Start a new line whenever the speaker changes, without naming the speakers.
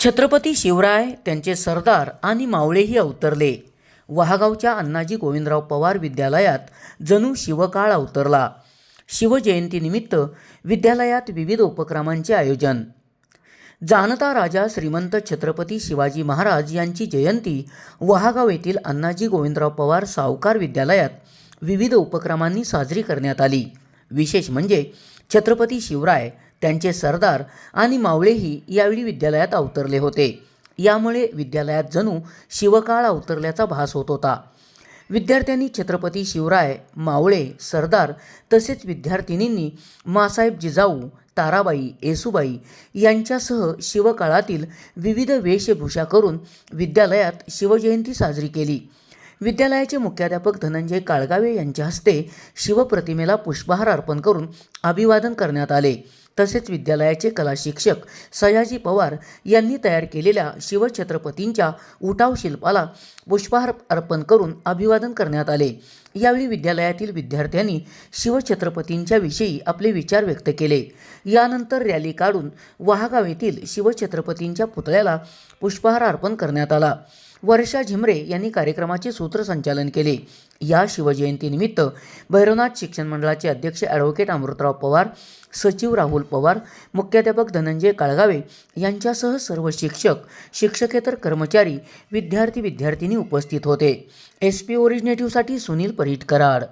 छत्रपती शिवराय त्यांचे सरदार आणि मावळेही अवतरले. वहागावच्या अण्णाजी गोविंदराव पवार विद्यालयात जणू शिवकाळ अवतरला. शिवजयंतीनिमित्त विद्यालयात विविध उपक्रमांचे आयोजन. जाणता राजा श्रीमंत छत्रपती शिवाजी महाराज यांची जयंती वहागाव येथील अण्णाजी गोविंदराव पवार सावकार विद्यालयात विविध उपक्रमांनी साजरी करण्यात आली. विशेष म्हणजे छत्रपती शिवराय त्यांचे सरदार आणि मावळेही यावेळी विद्यालयात अवतरले होते. यामुळे विद्यालयात जणू शिवकाळ अवतरल्याचा भास होत होता. विद्यार्थ्यांनी छत्रपती शिवराय मावळे सरदार तसेच विद्यार्थिनींनी मासाहेब जिजाऊ ताराबाई येसुबाई यांच्यासह शिवकाळातील विविध वेशभूषा करून विद्यालयात शिवजयंती साजरी केली. विद्यालयाचे मुख्याध्यापक धनंजय काळगावे यांच्या हस्ते शिवप्रतिमेला पुष्पहार अर्पण करून अभिवादन करण्यात आले. तसेच विद्यालयाचे कला शिक्षक सयाजी पवार यांनी तयार केलेल्या शिवछत्रपतींच्या उठाव शिल्पाला पुष्पहार अर्पण करून अभिवादन करण्यात आले. यावेळी विद्यालयातील विद्यार्थ्यांनी शिवछत्रपतींच्या विषयी आपले विचार व्यक्त केले. यानंतर रॅली काढून वहागाव येथील शिवछत्रपतींच्या पुतळ्याला पुष्पहार अर्पण करण्यात आला. वर्षा झिमरे यांनी कार्यक्रमाचे सूत्रसंचालन केले. या शिवजयंतीनिमित्त भैरवनाथ शिक्षण मंडळाचे अध्यक्ष ॲडव्होकेट अमृतराव पवार सचिव राहुल पवार मुख्याध्यापक धनंजय काळगावे यांच्यासह सर्व शिक्षक शिक्षकेतर कर्मचारी विद्यार्थी विद्यार्थिनी उपस्थित होते. एस पी ओरिजिनेटिव्हसाठी सुनील परीट कराड